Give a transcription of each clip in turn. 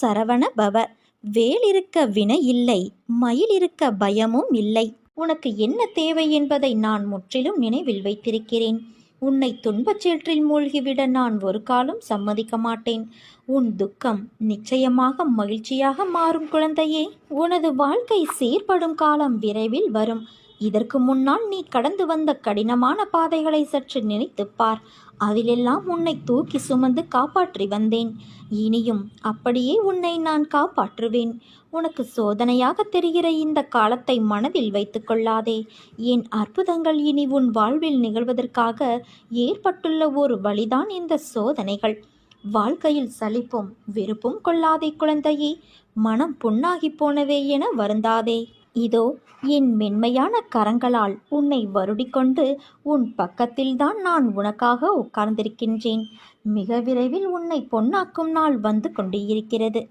சரவண பவ. வேல் இருக்க வினை இல்லை மயில் இருக்க பயமும் இல்லை. உனக்கு என்ன தேவை என்பதை நான் முற்றிலும் நினைவில் வைத்திருக்கிறேன். உன்னை துன்பச் சேற்றில் மூழ்கிவிட நான் ஒரு காலம் சம்மதிக்க மாட்டேன். உன் துக்கம் நிச்சயமாக மகிழ்ச்சியாக மாறும் குழந்தையே. உனது வாழ்க்கை சீர்படும் காலம் விரைவில் வரும். இதற்கு முன்னால் நீ கடந்து வந்த கடினமான பாதைகளை சற்று நினைத்துப் பார். அதிலெல்லாம் உன்னை தூக்கி சுமந்து காப்பாற்றி வந்தேன். இனியும் அப்படியே உன்னை நான் காப்பாற்றுவேன். உனக்கு சோதனையாக தெரிகிற இந்த காலத்தை மனதில் வைத்துக்கொள்ளாதே என் அற்புதங்கள் இனி உன் வாழ்வில் நிகழ்வதற்காக ஏற்பட்டுள்ள ஒரு வழிதான் இந்த சோதனைகள். வாழ்க்கையில் சலிப்பும் வெறுப்பும் கொள்ளாதே குழந்தையே. மனம் புண்ணாகி போனவே என வருந்தாதே. இதோ என் மென்மையான கரங்களால் உன்னை வருடிக்கொண்டு உன் பக்கத்தில்தான் நான் உனக்காக உட்கார்ந்திருக்கின்றேன். மிக விரைவில் உன்னை பொன்னாக்கும் நாள் வந்து கொண்டு இருக்கிறது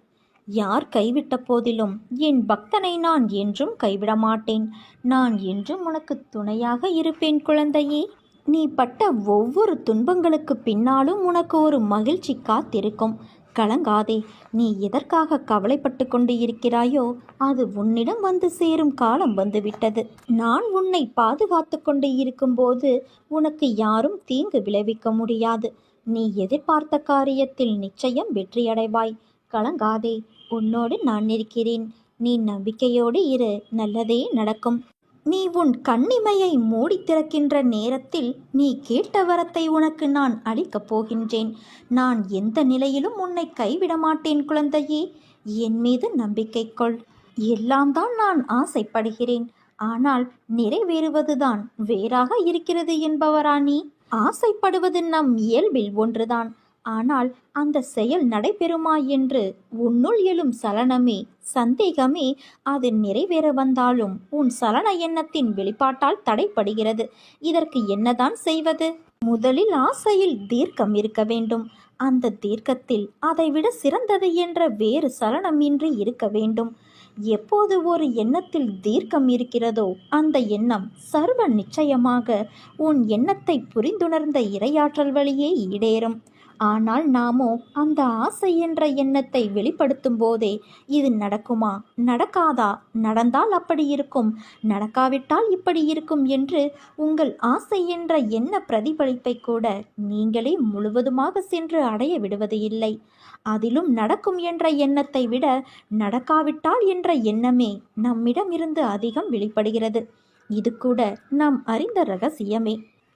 யார் கைவிட்ட போதிலும் என் பக்தனை நான் என்றும் கைவிட மாட்டேன் நான் என்றும் உனக்கு துணையாக இருப்பேன் குழந்தையே. நீ பட்ட ஒவ்வொரு துன்பங்களுக்கு பின்னாலும் உனக்கு ஒரு மகிழ்ச்சி காத்திருக்கும். கலங்காதே நீ எதற்காக கவலைப்பட்டு கொண்டு இருக்கிறாயோ அது உன்னிடம் வந்து சேரும் காலம் வந்துவிட்டது. நான் உன்னை பாதுகாத்து கொண்டு இருக்கும்போது உனக்கு யாரும் தீங்கு விளைவிக்க முடியாது. நீ எதிர்பார்த்த காரியத்தில் நிச்சயம் வெற்றியடைவாய். கலங்காதே உன்னோடு நான் இருக்கிறேன். நீ நம்பிக்கையோடு இரு நல்லதே நடக்கும். நீ உன் கண்ணிமையை மூடி திறக்கின்ற நேரத்தில் நீ கேட்ட வரத்தை உனக்கு நான் அளிக்கப் போகின்றேன். நான் எந்த நிலையிலும் உன்னை கைவிட மாட்டேன் குழந்தையே. என் மீது நம்பிக்கை கொள். எல்லாம் தான் நான் ஆசைப்படுகிறேன். ஆனால் நிறைவேறுவதுதான் வேறாக இருக்கிறது என்பவரா நீ? ஆசைப்படுவது நம் இயல்பில் ஒன்றுதான். ஆனால் அந்த செயல் நடைபெறுமா என்று உன்னுள் எழும் சலனமே சந்தேகமே அது நிறைவேற வந்தாலும் உன் சலன எண்ணத்தின் வெளிப்பாட்டால் தடைப்படுகிறது இதற்கு என்னதான் செய்வது? முதலில் ஆசையில் தீர்க்கம் இருக்க வேண்டும். அந்த தீர்க்கத்தில் அதைவிட சிறந்தது என்ற வேறு சலனமின்றி இருக்க வேண்டும். எப்போது ஒரு எண்ணத்தில் தீர்க்கம் இருக்கிறதோ அந்த எண்ணம் சர்வ நிச்சயமாக உன் எண்ணத்தை புரிந்துணர்ந்த இரையாற்றல் வழியே ஈடேறும். ஆனால் நாமோ அந்த ஆசை என்ற எண்ணத்தை வெளிப்படுத்தும் போதே இது நடக்குமா? நடக்காதா? நடந்தால் அப்படி இருக்கும். நடக்காவிட்டால் இப்படி இருக்கும் என்று உங்கள் ஆசை என்ற எண்ண பிரதிபலிப்பை கூட நீங்களே முழுவதுமாக சென்று அடைய விடுவது இல்லை. அதிலும் நடக்கும் என்ற எண்ணத்தை விட நடக்காவிட்டால் என்ற எண்ணமே நம்மிடமிருந்து அதிகம் வெளிப்படுகிறது. இது கூட நாம் அறிந்த ரகசியமே.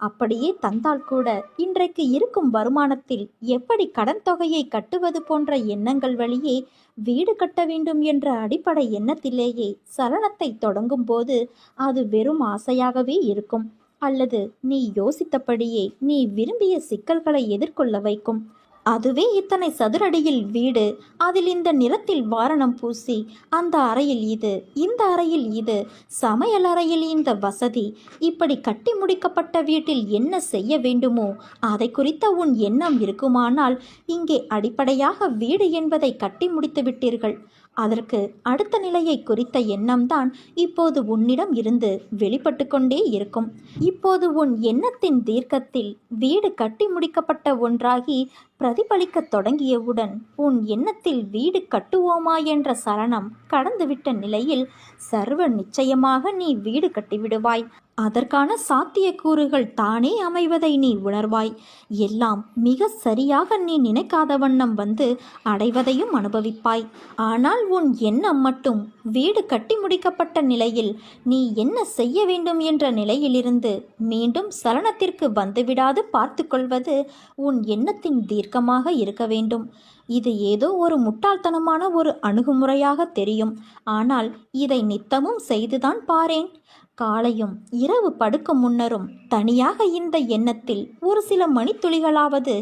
அப்படியே தந்தால் கூட இன்றைக்கு இருக்கும் வருமானத்தில் எப்படி கடன் தொகையை கட்டுவது போன்ற எண்ணங்கள் வழியே வீடு கட்ட வேண்டும் என்ற அடிப்படை எண்ணத்திலேயே சலனத்தை தொடங்கும் போது அது வெறும் ஆசையாகவே இருக்கும். அல்லது நீ யோசித்தபடியே நீ விரும்பிய சிக்கல்களை எதிர்கொள்ள வைக்கும். அதுவே இத்தனை சதுரடியில் வீடு. அதில் இந்த நிறத்தில் வாரணம் பூசி அந்த அறையில் இது இந்த அறையில் இது சமையல் அறையில் இந்த வசதி. இப்படி கட்டி முடிக்கப்பட்ட வீட்டில் என்ன செய்ய வேண்டுமோ அதை குறித்த உன் எண்ணம் இருக்குமானால் இங்கே அடிப்படையாக வீடு என்பதை கட்டி முடித்து விட்டீர்கள். அதற்கு அடுத்த நிலையை குறித்த எண்ணம்தான் இப்போது உன்னிடம் இருந்து வெளிப்பட்டு கொண்டே இருக்கும். இப்போது உன் எண்ணத்தின் தீர்க்கத்தில் வீடு கட்டி முடிக்கப்பட்ட ஒன்றாகி பிரதிபலிக்கத் தொடங்கியவுடன் உன் எண்ணத்தில் வீடு கட்டுவோமா என்ற சரணம் கடந்துவிட்ட நிலையில் சர்வ நிச்சயமாக நீ வீடு கட்டிவிடுவாய். அதற்கான சாத்தியக்கூறுகள் தானே அமைவதை நீ உணர்வாய். எல்லாம் மிக சரியாக நீ நினைக்காத வண்ணம் வந்து அடைவதையும் அனுபவிப்பாய். ஆனால் உன் எண்ணம் மட்டும் வீடு கட்டி முடிக்கப்பட்ட நிலையில் நீ என்ன செய்ய வேண்டும் என்ற நிலையிலிருந்து மீண்டும் சலனத்திற்கு வந்துவிடாது பார்த்துக்கொள்வது உன் எண்ணத்தின் தீர்க்கமாக இருக்க வேண்டும். இது ஏதோ ஒரு முட்டாள்தனமான ஒரு அணுகுமுறையாக தெரியும். ஆனால் இதை நித்தமும் செய்துதான் பாரேன். காலையும் இரவு படுக்கும் முன்னரும் தனியாக இந்த எண்ணத்தில் ஒரு சில மணித்துளிகளாவது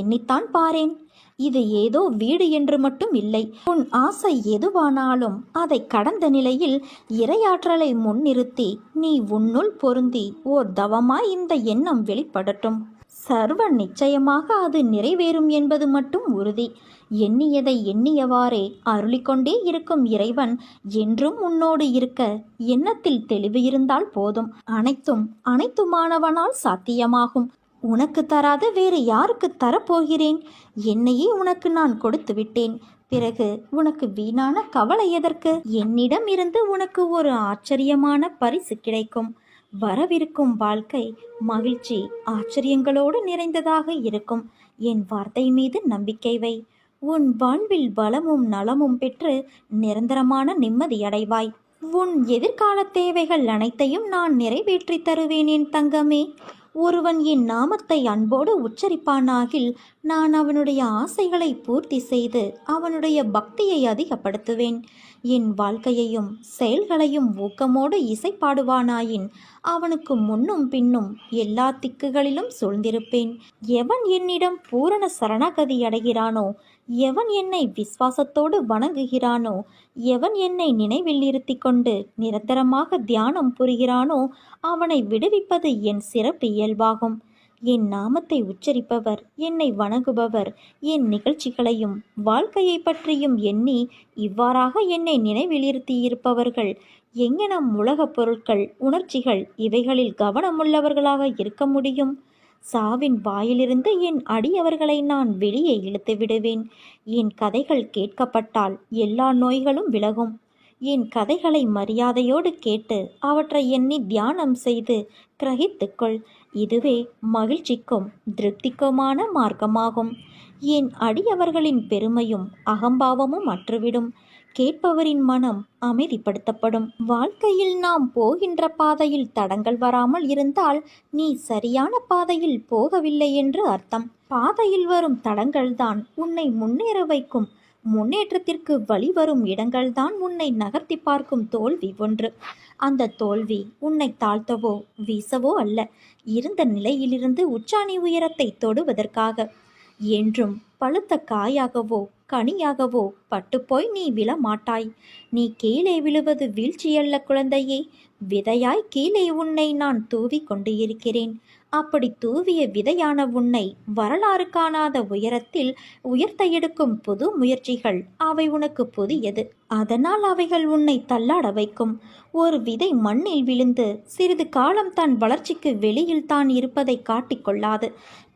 எண்ணித்தான் பாரேன். இது ஏதோ வீடு என்று மட்டும் இல்லை. உன் ஆசை எதுவானாலும் அதை கடந்த நிலையில் இரையாற்றலை முன்னிறுத்தி நீ உன்னுள் பொருந்தி ஓர் தவமாய் இந்த எண்ணம் வெளிப்படட்டும். சர்வ நிச்சயமாக அது நிறைவேறும் என்பது மட்டும் உறுதி. எண்ணியதை எண்ணியவாறே அருளிக்கொண்டே இருக்கும் இறைவன் என்றும் உன்னோடு இருக்க எண்ணத்தில் தெளிவு இருந்தால் போதும். அனைத்தும் அனைத்துமானவனால் சாத்தியமாகும். உனக்கு தராத வேறு யாருக்கு தரப்போகிறேன்? என்னையே உனக்கு நான் கொடுத்து விட்டேன். பிறகு உனக்கு வீணான கவலை எதற்கு? என்னிடம் இருந்து உனக்கு ஒரு ஆச்சரியமான பரிசு கிடைக்கும். வரவிருக்கும் வாழ்க்கை மகிழ்ச்சி ஆச்சரியங்களோடு நிறைந்ததாக இருக்கும். என் வார்த்தை மீது நம்பிக்கை வை. உன் வாழ்வில் பலமும் நலமும் பெற்று நிரந்தரமான நிம்மதியடைவாய் உன் எதிர்கால தேவைகள் அனைத்தையும் நான் நிறைவேற்றி தருவேன் என் தங்கமே. ஒருவன் என் நாமத்தை அன்போடு உச்சரிப்பானாகில் நான் அவனுடைய ஆசைகளை பூர்த்தி செய்து அவனுடைய பக்தியை அதிகப்படுத்துவேன். என் வாழ்க்கையையும் செயல்களையும் ஊக்கமோடு இசைப்பாடுவானாயின் அவனுக்கு முன்னும் பின்னும் எல்லா திக்குகளிலும் சூழ்ந்திருப்பேன். எவன் என்னிடம் பூரண சரணாகதி அடைகிறானோ எவன் என்னை விசுவாசத்தோடு வணங்குகிறானோ எவன் என்னை நினைவில் இருத்தி கொண்டு நிரந்தரமாக தியானம் புரிகிறானோ அவனை விடுவிப்பது என் சிறப்பு இயல்பாகும். என் நாமத்தை உச்சரிப்பவர் என்னை வணங்குபவர் என் நிகழ்ச்சிகளையும் வாழ்க்கையை பற்றியும் எண்ணி இவ்வாறாக என்னை நினைவில் இருத்தியிருப்பவர்கள் எங்கெனம் உலகப் பொருட்கள் உணர்ச்சிகள் இவைகளில் கவனமுள்ளவர்களாக இருக்க முடியும்? சாவின் வாயிலிருந்து என் அடியவர்களை நான் வெளியே இழுத்து விடுவேன். என் கதைகள் கேட்கப்பட்டால் எல்லா நோய்களும் விலகும். என் கதைகளை மரியாதையோடு கேட்டு அவற்றை எண்ணி தியானம் செய்து கிரகித்துக்கொள். இதுவே மகிழ்ச்சிக்கும் திருப்திக்குமான மார்க்கமாகும். என் அடியவர்களின் பெருமையும் அகம்பாவமும் அற்றுவிடும். கேட்பவரின் மனம் அமைதிப்படுத்தப்படும். வாழ்க்கையில் நாம் போகின்ற பாதையில் தடங்கள் வராமல் இருந்தால் நீ சரியான பாதையில் போகவில்லை என்று அர்த்தம். பாதையில் வரும் தடங்கள்தான் உன்னை முன்னேற வைக்கும். முன்னேற்றத்திற்கு வழிவரும் இடங்கள்தான் உன்னை நகர்த்தி பார்க்கும் தோல்வி ஒன்று. அந்த தோல்வி உன்னை தாழ்த்தவோ வீசவோ அல்ல. இருந்த நிலையிலிருந்து உச்சாணி உயரத்தை தொடுவதற்காக. என்றும் பழுத்த காயாகவோ கனியாகவோ பட்டுப்போய் நீ விழ மாட்டாய் நீ கீழே விழுவது வீழ்ச்சியல்ல குழந்தையே. விதையாய் கீழே உன்னை நான் தூவி கொண்டு இருக்கிறேன் அப்படி தூவிய விதையான உன்னை வரலாறு காணாத உயரத்தில் உயர்த்த எடுக்கும் புது முயற்சிகள் அவை உனக்கு புதியது. அதனால் அவைகள் உன்னை தள்ளாட வைக்கும். ஒரு விதை மண்ணில் விழுந்து சிறிது காலம் தன் வளர்ச்சிக்கு வெளியில் தான் இருப்பதை காட்டிக்கொள்ளாது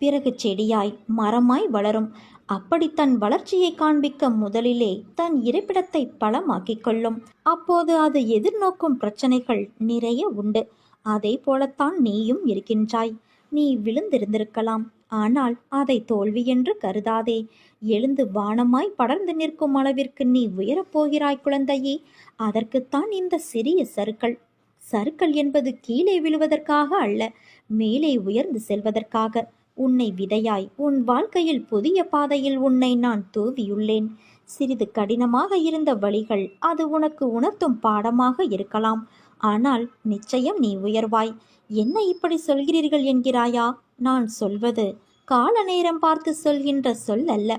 பிறகு செடியாய் மரமாய் வளரும். அப்படி தன் வளர்ச்சியை காண்பிக்க முதலிலே தன் இருப்பிடத்தை பலமாக்கிக் கொள்ளும். அப்போது அது எதிர்நோக்கும் பிரச்சனைகள் நிறைய உண்டு. அதே போலத்தான் நீயும் இருக்கின்றாய். நீ விழுந்திருந்திருக்கலாம். ஆனால் அதை தோல்வி என்று கருதாதே. எழுந்து வானமாய் படர்ந்து நிற்கும் அளவிற்கு நீ உயரப் போகிறாய் குழந்தையே. அதற்குத்தான் இந்த சிறிய சறுக்கள் சறுக்கள் என்பது கீழே விழுவதற்காக அல்ல மேலே உயர்ந்து செல்வதற்காக. உன்னை விதையாய் உன் வாழ்க்கையில் புதிய பாதையில் உன்னை நான் தூவியுள்ளேன். சிறிது கடினமாக இருந்த வழிகள் அது உனக்கு உணர்த்தும் பாடமாக இருக்கலாம். ஆனால் நிச்சயம் நீ உயர்வாய். என்ன இப்படி சொல்கிறீர்கள் என்கிறாயா? நான் சொல்வது கால நேரம் பார்த்து சொல்கின்ற சொல் அல்ல.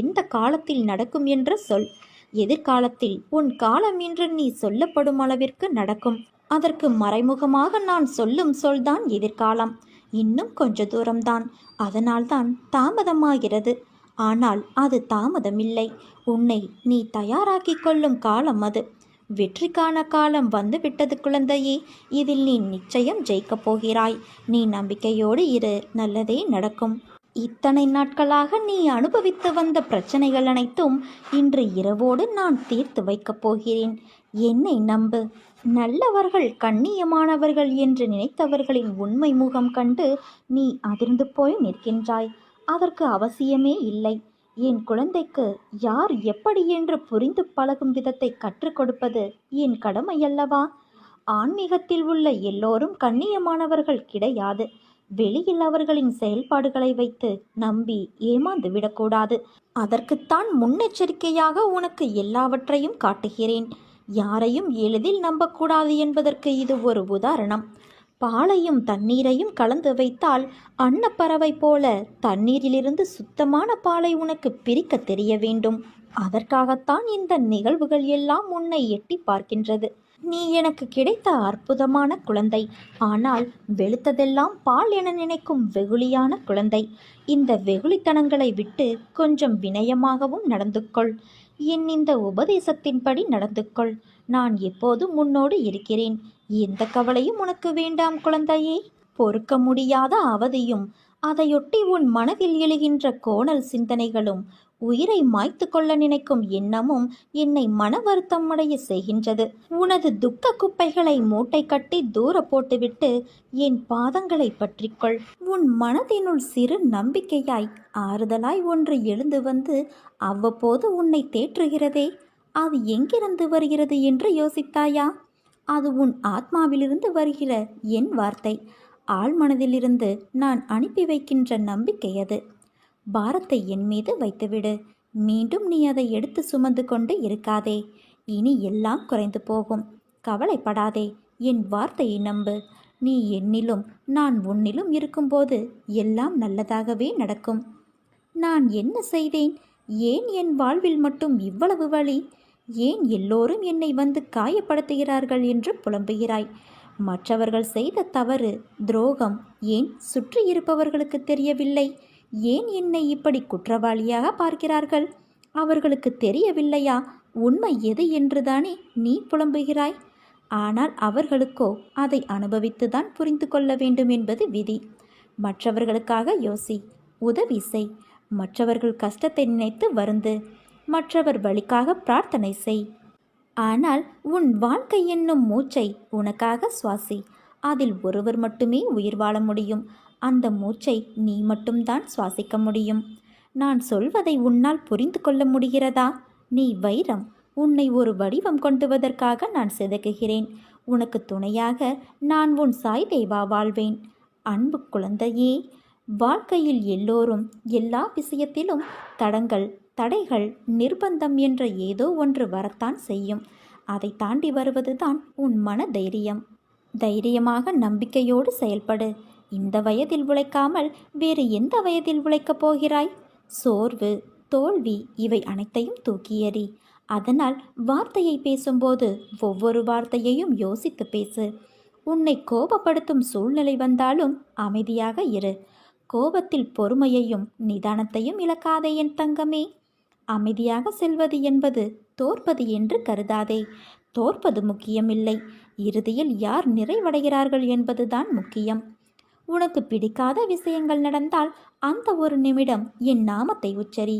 எந்த காலத்தில் நடக்கும் என்ற சொல். எதிர்காலத்தில் உன் காலம் என்று நீ சொல்லப்படும் அளவிற்கு நடக்கும். அதற்கு மறைமுகமாக நான் சொல்லும் சொல்தான் எதிர்காலம். இன்னும் கொஞ்ச தூரம்தான். அதனால்தான் தாமதமாகிறது. ஆனால் அது தாமதமில்லை. உன்னை நீ தயாராக்கிக் கொள்ளும் காலம் அது. வெற்றிக்கான காலம் வந்துவிட்டது குழந்தையே. இதில் நீ நிச்சயம் ஜெயிக்கப் போகிறாய். நீ நம்பிக்கையோடு இரு. நல்லதே நடக்கும். இத்தனை நாட்களாக நீ அனுபவித்து வந்த பிரச்சனைகள் அனைத்தும் இன்று இரவோடு நான் தீர்த்து வைக்கப் போகிறேன். என்னை நம்பு. நல்லவர்கள் கண்ணியமானவர்கள் என்று நினைத்தவர்களின் உண்மை முகம் கண்டு நீ அதிர்ந்து போய் நிற்கின்றாய். அதற்கு அவசியமே இல்லை. என் குழந்தைக்கு யார் எப்படி என்று புரிந்து பழகும் விதத்தை கற்றுக் கொடுப்பது என் கடமையல்லவா? ஆன்மீகத்தில் உள்ள எல்லோரும் கண்ணியமானவர்கள் கிடையாது. வெளியில் அவர்களின் செயல்பாடுகளை வைத்து நம்பி ஏமாந்து விடக்கூடாது. அதற்குத்தான் முன்னெச்சரிக்கையாக உனக்கு எல்லாவற்றையும் காட்டுகிறேன். யாரையும் எளிதில் நம்பக்கூடாது என்பதற்கு இது ஒரு உதாரணம். பாலையும் தண்ணீரையும் கலந்து வைத்தால் அன்னப்பறவை போல தண்ணீரிலிருந்து சுத்தமான பாலை உனக்கு பிரிக்க தெரிய வேண்டும். அதற்காகத்தான் இந்த நிகழ்வுகள் எல்லாம் உன்னை எட்டி பார்க்கின்றது. நீ எனக்கு கிடைத்த அற்புதமான குழந்தை. ஆனால் வெளுத்ததெல்லாம் பால் என நினைக்கும் வெகுளியான குழந்தை. இந்த வெகுளித்தனங்களை விட்டு கொஞ்சம் வினயமாகவும் நடந்து கொள் என் இந்த உபதேசத்தின்படி நடந்து கொள் நான் எப்போது முன்னோடு இருக்கிறேன்? எந்த கவலையும் உனக்கு வேண்டாம் குழந்தையே. பொறுக்க முடியாத அவதியும் அதையொட்டி உன் மனதில் எழுகின்ற கோணல் சிந்தனைகளும் உயிரை மாய்த்து கொள்ள நினைக்கும் எண்ணமும் என்னை மன வருத்தம் அடைய செய்கின்றது. உனது துக்க குப்பைகளை மூட்டை கட்டி தூர போட்டுவிட்டு என் பாதங்களை பற்றிக்கொள். உன் மனதினுள் சிறு நம்பிக்கையாய் ஆறுதலாய் ஒன்று எழுந்து வந்து அவ்வப்போது உன்னை தேற்றுகிறதே. அது எங்கிருந்து வருகிறது என்று யோசித்தாயா? அது உன் ஆத்மாவிலிருந்து வருகிற என் வார்த்தை. ஆழ்மனதிலிருந்து நான் அனுப்பி வைக்கின்ற நம்பிக்கை அது. பாரத்தை என் மீது வைத்துவிடு. மீண்டும் நீ அதை எடுத்து சுமந்து கொண்டு இருக்காதே. இனி எல்லாம் குறைந்து போகும். கவலைப்படாதே. என் வார்த்தையை நம்பு. நீ என்னிலும் நான் உன்னிலும் இருக்கும்போது எல்லாம் நல்லதாகவே நடக்கும். நான் என்ன செய்தேன்? ஏன் என் வாழ்வில் மட்டும் இவ்வளவு வழி? ஏன் எல்லோரும் என்னை வந்து காயப்படுத்துகிறார்கள் என்று புலம்புகிறாய்? மற்றவர்கள் செய்த தவறு துரோகம் ஏன் சுற்றி இருப்பவர்களுக்கு தெரியவில்லை? ஏன் என்னை இப்படி குற்றவாளியாக பார்க்கிறார்கள்? அவர்களுக்கு தெரியவில்லையா? உண்மை எது என்றுதானே நீ புலம்புகிறாய்? ஆனால் அவர்களுக்கோ அதை அனுபவித்துதான் புரிந்து கொள்ள வேண்டும் என்பது விதி. மற்றவர்களுக்காக யோசி உதவி செய். மற்றவர்கள் கஷ்டத்தை நினைத்து வருந்து மற்றவர் வழிக்காக பிரார்த்தனை செய். ஆனால் உன் வாழ்க்கை என்னும் மூச்சை உனக்காக சுவாசி. அதில் ஒருவர் மட்டுமே உயிர் வாழ முடியும். அந்த மூச்சை நீ மட்டும்தான் சுவாசிக்க முடியும். நான் சொல்வதை உன்னால் புரிந்து கொள்ள முடிகிறதா? நீ வைரம் உன்னை ஒரு வடிவம் கொண்டுவதற்காக நான் செதுக்குகிறேன். உனக்கு துணையாக நான் உன் சாய் தேவா வாழ்வேன். அன்பு குழந்தையே வாழ்க்கையில் எல்லோரும் எல்லா விஷயத்திலும் தடங்கள் தடைகள் நிர்பந்தம் என்ற ஏதோ ஒன்று வரத்தான் செய்யும். அதை தாண்டி வருவதுதான் உன் மன தைரியம். தைரியமாக நம்பிக்கையோடு செயல்படு. இந்த வயதில் உழைக்காமல் வேறு எந்த வயதில் உழைக்கப் போகிறாய்? சோர்வு தோல்வி இவை அனைத்தையும் தூக்கியறி. அதனால் வார்த்தையை பேசும்போது ஒவ்வொரு வார்த்தையையும் யோசித்து பேசு. உன்னை கோபப்படுத்தும் சூழ்நிலை வந்தாலும் அமைதியாக இரு. கோபத்தில் பொறுமையையும் நிதானத்தையும் இழக்காதே என் தங்கமே. அமைதியாக செல்வது என்பது தோற்பது என்று கருதாதே. தோற்பது முக்கியமில்லை. இறுதியில் யார் நிறைவடைகிறார்கள் என்பதுதான் முக்கியம். உனக்கு பிடிக்காத விஷயங்கள் நடந்தால் அந்த ஒரு நிமிடம் என் நாமத்தை உச்சரி.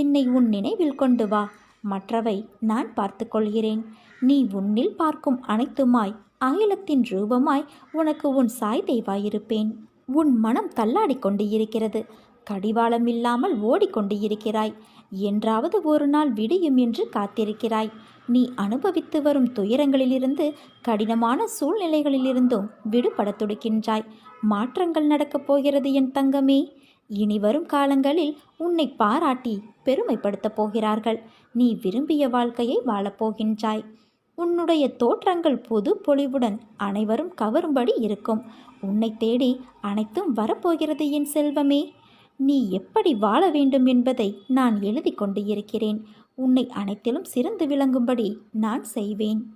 என்னை உன் நினைவில் கொண்டு வா. மற்றவை நான் பார்த்து கொள்கிறேன். நீ உன்னில் பார்க்கும் அனைத்துமாய் அகிலத்தின் ரூபமாய் உனக்கு உன் சாய் தெய்வாயிருப்பேன் உன் மனம் தள்ளாடி கொண்டு இருக்கிறது கடிவாளம் இல்லாமல் ஓடிக்கொண்டு இருக்கிறாய் என்றாவது ஒரு நாள் விடியும் என்று காத்திருக்கிறாய். நீ அனுபவித்து வரும் துயரங்களிலிருந்து கடினமான சூழ்நிலைகளிலிருந்தும் விடுபட துடிக்கின்றாய். மாற்றங்கள் நடக்கப் போகிறது என் தங்கமே. இனி வரும் காலங்களில் உன்னை பாராட்டி பெருமைப்படுத்தப் போகிறார்கள். நீ விரும்பிய வாழ்க்கையை வாழப்போகின்றாய் உன்னுடைய தோற்றங்கள் புது பொலிவுடன் அனைவரும் கவரும்படி இருக்கும். உன்னை தேடி அனைத்தும் வரப்போகிறது என் செல்வமே. நீ எப்படி வாழ வேண்டும் என்பதை நான் எழுதி கொண்டு இருக்கிறேன் உன்னை அனைத்திலும் சிறந்து விளங்கும்படி நான் செய்வேன்.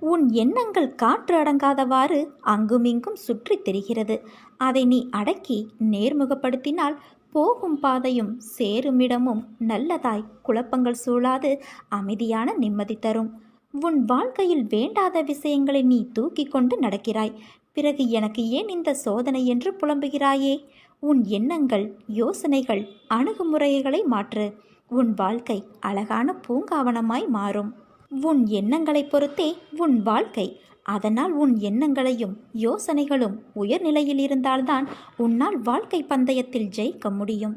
உன் எண்ணங்கள் காற்று அடங்காதவாறு அங்குமிங்கும் சுற்றித் திரிகிறது. அதை நீ அடக்கி நேர்முகப்படுத்தினால் போகும் பாதையும் சேருமிடமும் நல்லதாய் குழப்பங்கள் சூழாது அமைதியான நிம்மதி தரும். உன் வாழ்க்கையில் வேண்டாத விஷயங்களை நீ தூக்கி கொண்டு நடக்கிறாய். பிறகு எனக்கு ஏன் இந்த சோதனை என்று புலம்புகிறாயே? உன் எண்ணங்கள் யோசனைகள் அணுகுமுறைகளை மாற்று. உன் வாழ்க்கை அழகான பூங்காவனமாய் மாறும். உன் எண்ணங்களை பொறுத்தே உன் வாழ்க்கை. அதனால் உன் எண்ணங்களையும் யோசனைகளும் உயர்நிலையில் இருந்தால்தான் உன்னால் வாழ்க்கை பந்தயத்தில் ஜெயிக்க முடியும்.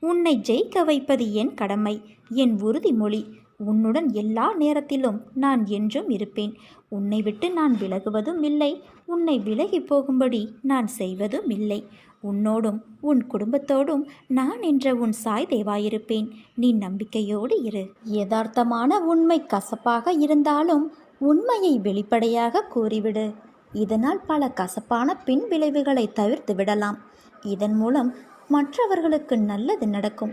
உன்னை ஜெயிக்க வைப்பது என் கடமை என் உறுதிமொழி. உன்னுடன் எல்லா நேரத்திலும் நான் என்றும் இருப்பேன். உன்னை விட்டு நான் விலகுவதும் இல்லை. உன்னை விலகி போகும்படி நான் செய்வதும் இல்லை. உன்னோடும் உன் குடும்பத்தோடும் நான் என்ற உன் சாய் தேவாயிருப்பேன். நீ நம்பிக்கையோடு இரு. யதார்த்தமான உண்மை கசப்பாக இருந்தாலும் உண்மையை வெளிப்படையாக கூறிவிடு. இதனால் பல கசப்பான பின் விளைவுகளை தவிர்த்து விடலாம். இதன் மூலம் மற்றவர்களுக்கு நல்லது நடக்கும்.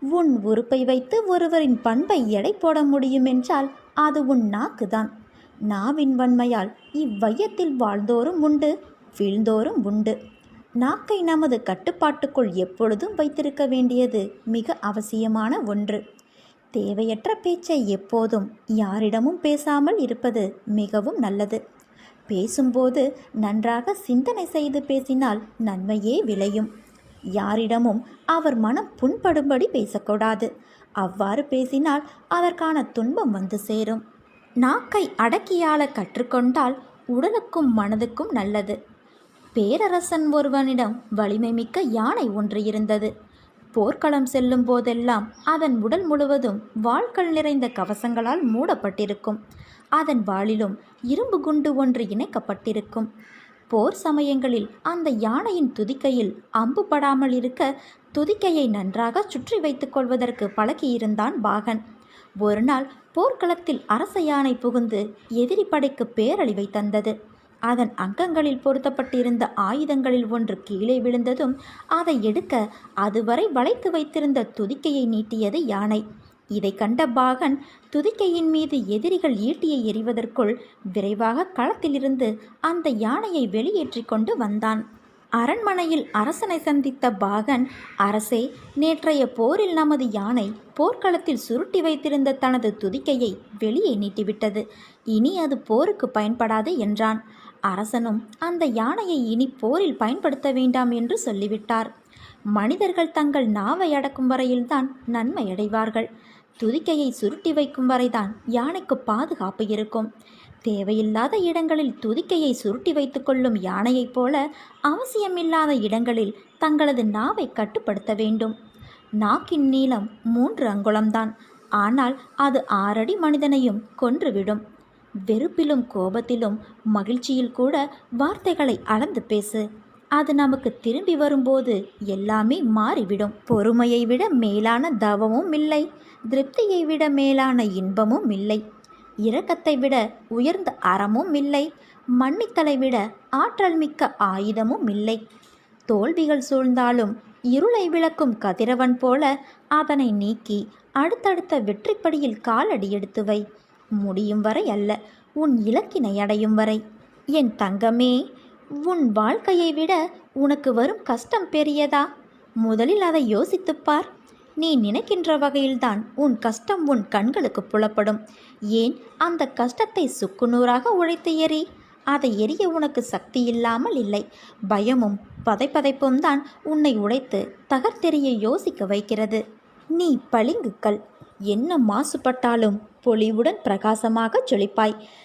உன் உறுப்பை வைத்து ஒருவரின் பண்பை எடை போட முடியும் என்றால் அது உன் நாக்குதான். நாவின் வன்மையால் இவ்வையத்தில் வாழ்ந்தோரும் உண்டு வீழ்ந்தோரும் உண்டு. நாக்கை நமது கட்டுப்பாட்டுக்குள் எப்பொழுதும் வைத்திருக்க வேண்டியது மிக அவசியமான ஒன்று. தேவையற்ற பேச்சை எப்போதும் யாரிடமும் பேசாமல் இருப்பது மிகவும் நல்லது. பேசும்போது நன்றாக சிந்தனை செய்து பேசினால் நன்மையே விளையும். யாரிடமும் அவர் மனம் புண்படும்படி பேசக்கூடாது. அவ்வாறு பேசினால் அதற்கான துன்பம் வந்து சேரும். நாக்கை அடக்கியாள கற்றுக்கொண்டால் உடலுக்கும் மனதுக்கும் நல்லது. பேரரசன் ஒருவனிடம் வலிமை மிக்க யானை ஒன்று இருந்தது. போர்க்களம் செல்லும் போதெல்லாம் அதன் உடல் முழுவதும் வாள்கள் நிறைந்த கவசங்களால் மூடப்பட்டிருக்கும். அதன் வாளிலும் இரும்பு குண்டு ஒன்று இணைக்கப்பட்டிருக்கும். போர் சமயங்களில் அந்த யானையின் துதிக்கையில் அம்பு படாமல் இருக்க துதிக்கையை நன்றாக சுற்றி வைத்துக் கொள்வதற்கு பழகியிருந்தான் பாகன். ஒரு நாள் போர்க்களத்தில் அரச யானை புகுந்து எதிரி படைக்கு பேரழிவை தந்தது. அதன் அங்கங்களில் பொருத்தப்பட்டிருந்த ஆயுதங்களில் ஒன்று கீழே விழுந்ததும் அதை எடுக்க அதுவரை வளைத்து வைத்திருந்த துதிக்கையை நீட்டியது யானை. இதை கண்ட பாகன் துதிக்கையின் மீது எதிரிகள் ஈட்டியை எறிவதற்குள் விரைவாக களத்திலிருந்து அந்த யானையை வெளியேற்றி கொண்டு வந்தான். அரண்மனையில் அரசனை சந்தித்த பாகன் அரசே நேற்றைய போரில் நமது யானை போர்க்களத்தில் சுருட்டி வைத்திருந்த தனது துதிக்கையை வெளியே நீட்டிவிட்டது. இனி அது போருக்கு பயன்படாது என்றான். அரசனும் அந்த யானையை இனி போரில் பயன்படுத்த வேண்டாம் என்று சொல்லிவிட்டார். மனிதர்கள் தங்கள் நாவை அடக்கும் வரையில்தான் நன்மை அடைவார்கள். துதிக்கையை சுருட்டி வைக்கும் வரைதான் யானைக்கு பாதுகாப்பு இருக்கும். தேவையில்லாத இடங்களில் துதிக்கையை சுருட்டி வைத்துக்கொள்ளும் யானையைப் போல அவசியமில்லாத இடங்களில் தங்களது நாவை கட்டுப்படுத்த வேண்டும். நாக்கின் நீளம் மூன்று அங்குலம்தான். ஆனால் அது ஆறடி மனிதனையும் கொன்றுவிடும். வெறுப்பிலும் கோபத்திலும் மகிழ்ச்சியில் கூட வார்த்தைகளை அளந்து பேசு. அது நமக்கு திரும்பி வரும்போது எல்லாமே மாறிவிடும். பொறுமையை விட மேலான தவமும் இல்லை. திருப்தியை விட மேலான இன்பமும் இல்லை. இரக்கத்தை விட உயர்ந்த அறமும் இல்லை. மன்னித்தலை விட ஆற்றல் மிக்க ஆயுதமும் இல்லை. தோல்விகள் சூழ்ந்தாலும் இருளை விளக்கும் கதிரவன் போல அதனை நீக்கி அடுத்தடுத்த வெற்றிப்படியில் காலடி எடுத்து வை. முடியும் வரை அல்ல உன் இலக்கினை அடையும் வரை. என் தங்கமே உன் வாழ்க்கையை விட உனக்கு வரும் கஷ்டம் பெரியதா? முதலில் அதை யோசித்துப் பார். நீ நினைக்கின்ற வகையில்தான் உன் கஷ்டம் உன் கண்களுக்கு புலப்படும். ஏன் அந்த கஷ்டத்தை சுக்குநூறாக உழைத்து எறி? அதை எரிய உனக்கு சக்தி இல்லாமல் இல்லை. பயமும் பதைப்பதைப்பும் தான் உன்னை உடைத்து தகர்த்தெறிய யோசிக்க வைக்கிறது. நீ பளிங்குக்கள். என்ன மாசுபட்டாலும் பொலிவுடன் பிரகாசமாக ஜொலிப்பாய்